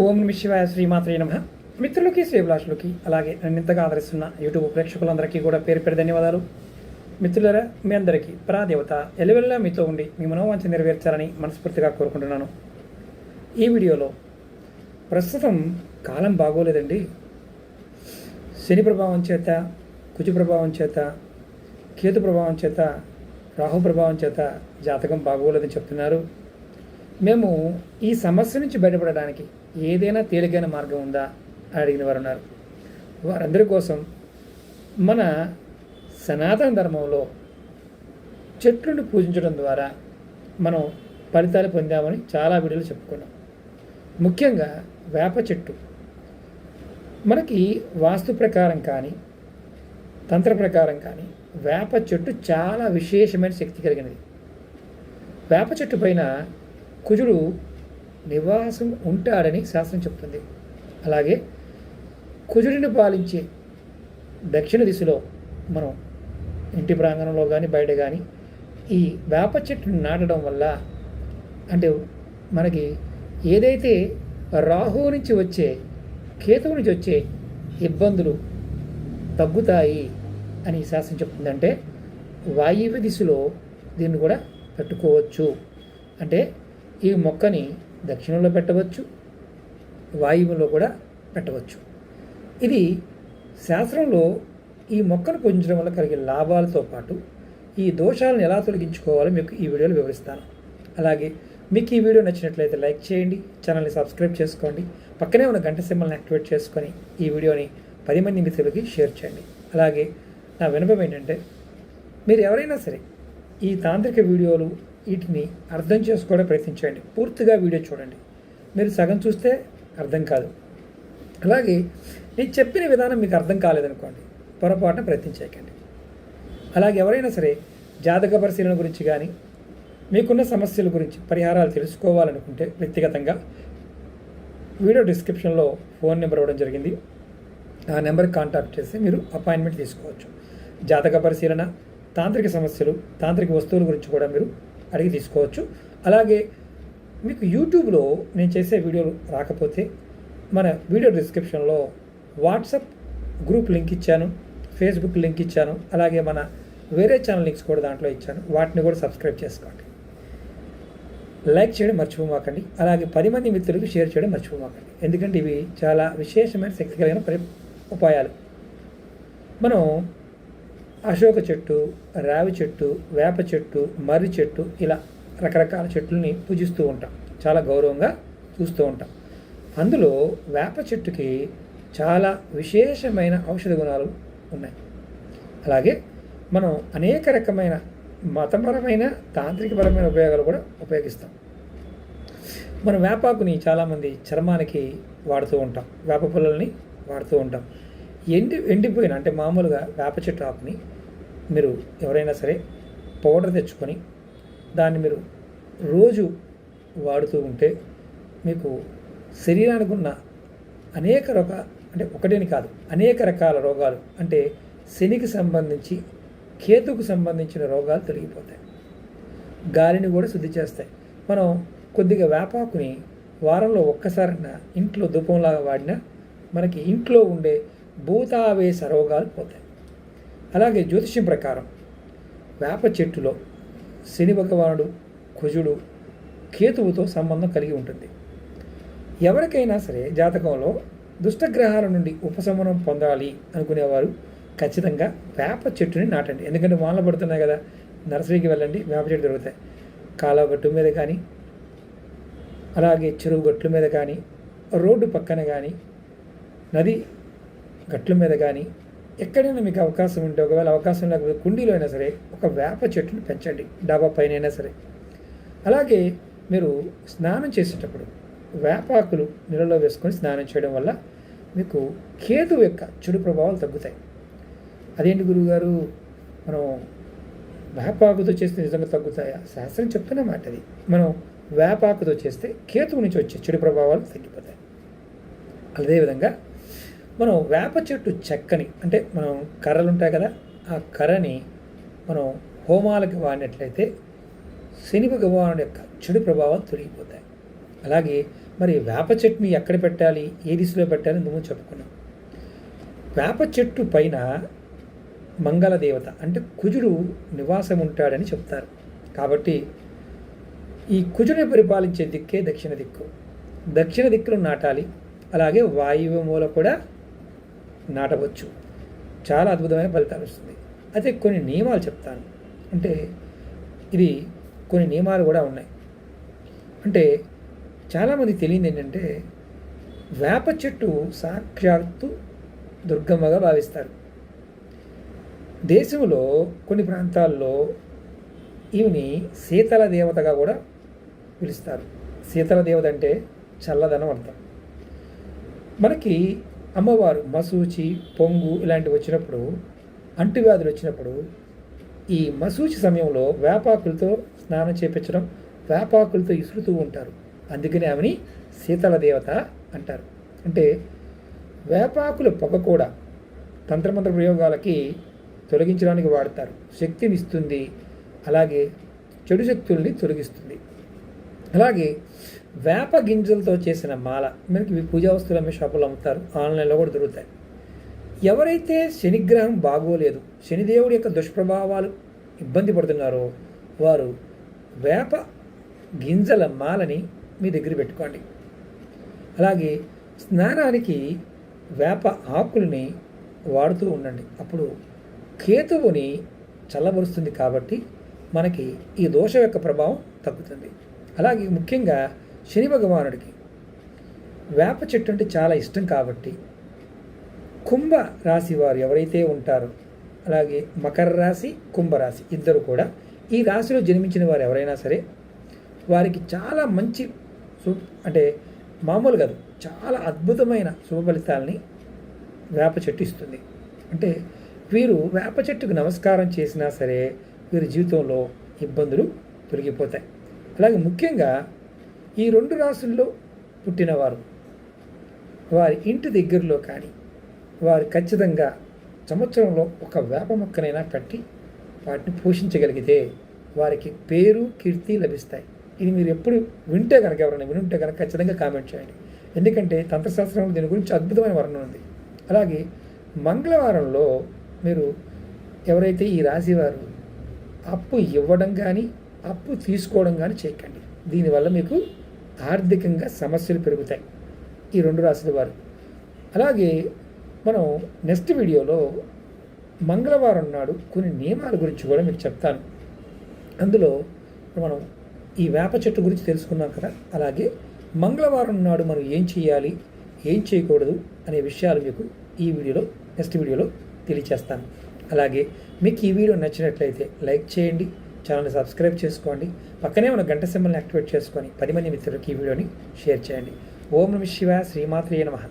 ఓం నమ శివాయ శ్రీమాత్రే నమ. మిత్రులకి శ్రీభిలాషులకి అలాగే నన్ను ఇంతగా ఆదరిస్తున్న యూట్యూబ్ ప్రేక్షకులందరికీ కూడా పేరు పేరు ధన్యవాదాలు. మిత్రులరా మీ అందరికీ పరాదేవత ఎలవెల్లా మీతో ఉండి మీ మనోవాంఛ నెరవేర్చాలని మనస్ఫూర్తిగా కోరుకుంటున్నాను. ఈ వీడియోలో ప్రస్తుతం కాలం బాగోలేదండి. శని ప్రభావం చేత కుజు ప్రభావం చేత కేతు ప్రభావం చేత రాహు ప్రభావం చేత జాతకం బాగోలేదని చెప్తున్నారు. మేము ఈ సమస్య నుంచి బయటపడడానికి ఏదైనా తేలికైన మార్గం ఉందా అని అడిగిన వారు ఉన్నారు వారందరి కోసం మన సనాతన ధర్మంలో చెట్లను పూజించడం ద్వారా మనం ఫలితాలు పొందామని చాలా వీడియోలు చెప్పుకున్నాం. ముఖ్యంగా వేప చెట్టు. మనకి వాస్తు ప్రకారం కానీ తంత్ర ప్రకారం కానీ వేప చెట్టు చాలా విశేషమైన శక్తి కలిగినది. వేప చెట్టు పైన కుజుడు నివాసం ఉంటాడని శాస్త్రం చెప్తుంది. అలాగే కుజుడిని పాలించే దక్షిణ దిశలో మనం ఇంటి ప్రాంగణంలో కానీ బయట కానీ ఈ వేప చెట్టుని నాటడం వల్ల అంటే మనకి ఏదైతే రాహు నుంచి వచ్చే కేతువు నుంచి వచ్చే ఇబ్బందులు తగ్గుతాయి అని శాస్త్రం చెప్తుందంటే వాయువ్య దిశలో దీన్ని కూడా పెట్టుకోవచ్చు అంటే ఈ మొక్కని దక్షిణంలో పెట్టవచ్చు వాయువులో కూడా పెట్టవచ్చు. ఇది శాస్త్రంలో ఈ మొక్కను పూజించడం వల్ల కలిగే లాభాలతో పాటు ఈ దోషాలను ఎలా తొలగించుకోవాలో మీకు ఈ వీడియోలో వివరిస్తాను. అలాగే మీకు ఈ వీడియో నచ్చినట్లయితే లైక్ చేయండి ఛానల్ని సబ్స్క్రైబ్ చేసుకోండి పక్కనే ఉన్న గంట సింబల్ని యాక్టివేట్ చేసుకొని ఈ వీడియోని పది మంది మిత్రులకి షేర్ చేయండి. అలాగే నా వినపం ఏంటంటే మీరు ఎవరైనా సరే ఈ తాంత్రిక వీడియోలు వీటిని అర్థం చేసుకోవడం ప్రయత్నించండి. పూర్తిగా వీడియో చూడండి. మీరు సగం చూస్తే అర్థం కాదు. అలాగే నేను చెప్పిన విధానం మీకు అర్థం కాలేదనుకోండి. పొరపాటున ప్రయత్నించేయకండి అలాగే ఎవరైనా సరే జాతక పరిశీలన గురించి కానీ మీకున్న సమస్యల గురించి పరిహారాలు తెలుసుకోవాలనుకుంటే వ్యక్తిగతంగా వీడియో డిస్క్రిప్షన్లో ఫోన్ నెంబర్ ఇవ్వడం జరిగింది. ఆ నెంబర్కి కాంటాక్ట్ చేసి మీరు అపాయింట్మెంట్ తీసుకోవచ్చు. జాతక పరిశీలన తాంత్రిక సమస్యలు తాంత్రిక వస్తువుల గురించి కూడా మీరు అడిగి తీసుకోవచ్చు. అలాగే మీకు యూట్యూబ్లో నేను చేసే వీడియోలు రాకపోతే మన వీడియో డిస్క్రిప్షన్లో వాట్సాప్ గ్రూప్ లింక్ ఇచ్చాను ఫేస్బుక్ లింక్ ఇచ్చాను అలాగే మన వేరే ఛానల్ లింక్స్ కూడా దాంట్లో ఇచ్చాను. వాటిని కూడా సబ్స్క్రైబ్ చేసుకోండి. లైక్ చేయడం మర్చిపోమాకండి. అలాగే పది మంది మిత్రులకు షేర్ చేయడం మర్చిపోమాకండి. ఎందుకంటే ఇవి చాలా విశేషమైన శక్తి కలిగిన పరి ఉపాయాలు. మనం అశోక చెట్టు రావి చెట్టు వేప చెట్టు మర్రి చెట్టు ఇలా రకరకాల చెట్లని పూజిస్తూ ఉంటాం. చాలా గౌరవంగా చూస్తూ ఉంటాం. అందులో వేప చెట్టుకి చాలా విశేషమైన ఔషధ గుణాలు ఉన్నాయి. అలాగే మనం అనేక రకమైన మతపరమైన తాంత్రికపరమైన ఉపయోగాలు కూడా ఉపయోగిస్తాం. మనం వేపాకుని చాలామంది చర్మానికి వాడుతూ ఉంటాం. వేప పుల్లల్ని వాడుతూ ఉంటాం. ఎండి ఎండిపోయిన అంటే మామూలుగా వేప చెట్టు ఆకుని మీరు ఎవరైనా సరే పౌడర్ తెచ్చుకొని దాన్ని మీరు రోజు వాడుతూ ఉంటే మీకు శరీరానికి ఉన్న అనేక రక అంటే ఒకటేని కాదు అనేక రకాల రోగాలు అంటే శనికి సంబంధించి కేతుకు సంబంధించిన రోగాలు తొలగిపోతాయి. గాలిని కూడా శుద్ధి చేస్తాయి. మనం కొద్దిగా వేపాకుని వారంలో ఒక్కసారైనా ఇంట్లో ధూపంలాగా వాడినా మనకి ఇంట్లో ఉండే భూతావేశ రోగాలు పోతాయి. అలాగే జ్యోతిష్యం ప్రకారం వేప చెట్టులో శని భగవానుడు కుజుడు కేతువుతో సంబంధం కలిగి ఉంటుంది. ఎవరికైనా సరే జాతకంలో దుష్టగ్రహాల నుండి ఉపశమనం పొందాలి అనుకునేవారు ఖచ్చితంగా వేప చెట్టుని నాటండి. ఎందుకంటే వానలు పడుతున్నాయి కదా నర్సరీకి వెళ్ళండి వేప చెట్టు దొరుకుతాయి. కాలువ గట్టు మీద కానీ అలాగే చెరువు గట్ల మీద కానీ రోడ్డు పక్కన కానీ నది గట్ల మీద కానీ ఎక్కడైనా మీకు అవకాశం ఉంటే ఒకవేళ అవకాశం లేకపోతే కుండీలో అయినా సరే ఒక వేప చెట్టును పెంచండి డాబా పైన అయినా సరే. అలాగే మీరు స్నానం చేసేటప్పుడు వేపాకులు నీళ్ళలో వేసుకొని స్నానం చేయడం వల్ల మీకు కేతు యొక్క చెడు ప్రభావాలు తగ్గుతాయి. అదేంటి గురువుగారు? మనం వేపాకుతో చేస్తే నిజంగా తగ్గుతాయా? శాస్త్రం చెప్తున్న మాట అది. మనం వేపాకుతో చేస్తే కేతువు నుంచి వచ్చే చెడు ప్రభావాలు తగ్గిపోతాయి. అదేవిధంగా మనం వేప చెట్టు చెక్కని అంటే మనం కర్రలు ఉంటాయి కదా ఆ కర్రని మనం హోమాలకి వాడినట్లయితే శనిపకి భగవానుడి యొక్క చెడు ప్రభావాలు తొలగిపోతాయి. అలాగే మరి వేప చెట్టుని ఎక్కడ పెట్టాలి ఏ దిశలో పెట్టాలి నువ్వు చెప్పుకున్నాం. వేప చెట్టు పైన మంగళ దేవత అంటే కుజుడు నివాసం ఉంటాడని చెప్తారు. కాబట్టి ఈ కుజుని పరిపాలించే దిక్కే దక్షిణ దిక్కు. దక్షిణ దిక్కును నాటాలి అలాగే వాయువ్య మూల కూడా నాటవచ్చు. చాలా అద్భుతమైన ఫలితాలు వస్తుంది. అయితే కొన్ని నియమాలు చెప్తాను. అంటే ఇది కొన్ని నియమాలు కూడా ఉన్నాయి. అంటే చాలామంది తెలియదు ఏంటంటే వేప చెట్టు సాక్షాత్తు దుర్గమ్మగా భావిస్తారు. దేశంలో కొన్ని ప్రాంతాల్లో ఈమెని శీతల దేవతగా కూడా పిలుస్తారు. శీతల దేవత అంటే చల్లదనం అర్థం. మనకి అమ్మవారు మసూచి పొంగు ఇలాంటివి వచ్చినప్పుడు అంటువ్యాధులు వచ్చినప్పుడు ఈ మసూచి సమయంలో వేపాకులతో స్నానం చేపించడం వేపాకులతో ఇసురుతూ ఉంటారు. అందుకనే ఆమెని శీతల దేవత అంటారు. అంటే వేపాకుల పొగ కూడా తంత్రమంత్ర ప్రయోగాలకి తొలగించడానికి వాడతారు. శక్తిని ఇస్తుంది. అలాగే చెడు శక్తుల్ని తొలగిస్తుంది. అలాగే వేప గింజలతో చేసిన మాల. మనకి ఇవి పూజా వస్తువులు అమ్మే షాపులో అమ్ముతారు. ఆన్లైన్లో కూడా దొరుకుతాయి. ఎవరైతే శనిగ్రహం బాగోలేదు శనిదేవుడి యొక్క దుష్ప్రభావాలు ఇబ్బంది పడుతున్నారో వారు వేప గింజల మాలని మీ దగ్గర పెట్టుకోండి. అలాగే స్నానానికి వేప ఆకుల్ని వాడుతూ ఉండండి. అప్పుడు కేతువుని చల్లబరుస్తుంది కాబట్టి మనకి ఈ దోషం యొక్క ప్రభావం తగ్గుతుంది. అలాగే ముఖ్యంగా శని భగవానుడికి వేప చెట్టు అంటే చాలా ఇష్టం కాబట్టి కుంభ రాశి వారు ఎవరైతే ఉంటారో అలాగే మకర రాశి కుంభరాశి ఇద్దరు కూడా ఈ రాశిలో జన్మించిన వారు ఎవరైనా సరే వారికి చాలా మంచి అంటే మామూలు కాదు చాలా అద్భుతమైన శుభ ఫలితాలని వేప చెట్టు ఇస్తుంది. అంటే వీరు వేప చెట్టుకు నమస్కారం చేసినా సరే వీరి జీవితంలో ఇబ్బందులు తొలగిపోతాయి. అలాగే ముఖ్యంగా ఈ రెండు రాసుల్లో పుట్టినవారు వారి ఇంటి దగ్గరలో కానీ వారు ఖచ్చితంగా సంవత్సరంలో ఒక వేప మొక్కనైనా కట్టి వాటిని పోషించగలిగితే వారికి పేరు కీర్తి లభిస్తాయి. ఇది మీరు ఎప్పుడు వింటే కనుక ఎవరైనా వినుంటే కనుక ఖచ్చితంగా కామెంట్ చేయండి. ఎందుకంటే తంత్రశాస్త్రంలో దీని గురించి అద్భుతమైన వర్ణన ఉంది. అలాగే మంగళవారంలో మీరు ఎవరైతే ఈ రాశివారు అప్పు ఇవ్వడం కానీ అప్పు తీసుకోవడం కానీ చేయకండి. దీనివల్ల మీకు ఆర్థికంగా సమస్యలు పెరుగుతాయి. ఈ రెండు రాశుల వారు. అలాగే మనం నెక్స్ట్ వీడియోలో మంగళవారం నాడు కొన్ని నియమాల గురించి కూడా మీకు చెప్తాను. అందులో మనం ఈ వేప చెట్టు గురించి తెలుసుకున్నాం కదా. అలాగే మంగళవారం నాడు మనం ఏం చేయాలి ఏం చేయకూడదు అనే విషయాలు మీకు ఈ వీడియోలో నెక్స్ట్ వీడియోలో తెలియచేస్తాను. అలాగే మీకు ఈ వీడియో నచ్చినట్లయితే లైక్ చేయండి ఛానల్ని సబ్స్క్రైబ్ చేసుకోండి. పక్కనే ఉన్న గంట సింబల్ని యాక్టివేట్ చేసుకొని పది మంది మిత్రులకి ఈ వీడియోని షేర్ చేయండి. ఓం నమ శివ శ్రీమాత్రేయ నమః.